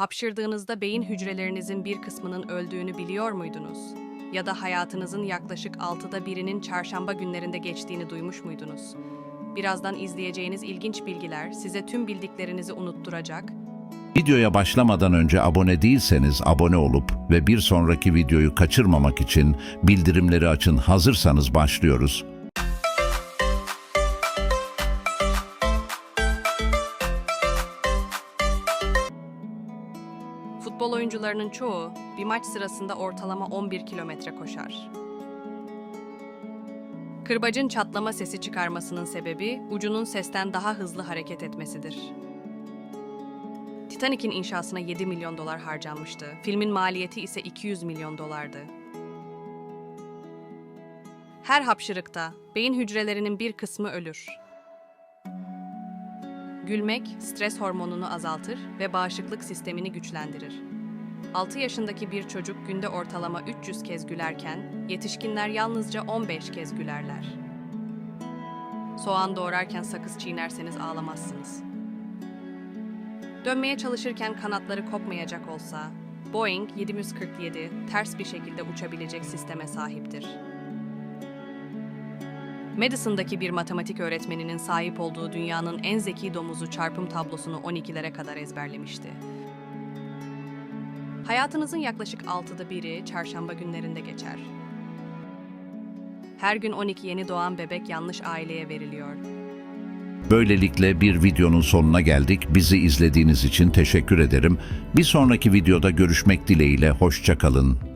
Hapşırdığınızda beyin hücrelerinizin bir kısmının öldüğünü biliyor muydunuz? Ya da hayatınızın yaklaşık altıda birinin çarşamba günlerinde geçtiğini duymuş muydunuz? Birazdan izleyeceğiniz ilginç bilgiler size tüm bildiklerinizi unutturacak, Videoya başlamadan önce abone değilseniz abone olup ve bir sonraki videoyu kaçırmamak için bildirimleri açın. Hazırsanız başlıyoruz. Futbol oyuncularının çoğu bir maç sırasında ortalama 11 kilometre koşar. Kırbacın çatlama sesi çıkarmasının sebebi ucunun sesten daha hızlı hareket etmesidir. Titanic'in inşasına 7 milyon dolar harcanmıştı. Filmin maliyeti ise 200 milyon dolardı. Her hapşırıkta beyin hücrelerinin bir kısmı ölür. Gülmek stres hormonunu azaltır ve bağışıklık sistemini güçlendirir. 6 yaşındaki bir çocuk günde ortalama 300 kez gülerken yetişkinler yalnızca 15 kez gülerler. Soğan doğrarken sakız çiğnerseniz ağlamazsınız. Dönmeye çalışırken kanatları kopmayacak olsa, Boeing 747 ters bir şekilde uçabilecek sisteme sahiptir. Madison'daki bir matematik öğretmeninin sahip olduğu dünyanın en zeki domuzu çarpım tablosunu 12'lere kadar ezberlemişti. Hayatınızın yaklaşık altıda biri çarşamba günlerinde geçer. Her gün 12 yeni doğan bebek yanlış aileye veriliyor. Böylelikle bir videonun sonuna geldik. Bizi izlediğiniz için teşekkür ederim. Bir sonraki videoda görüşmek dileğiyle hoşça kalın.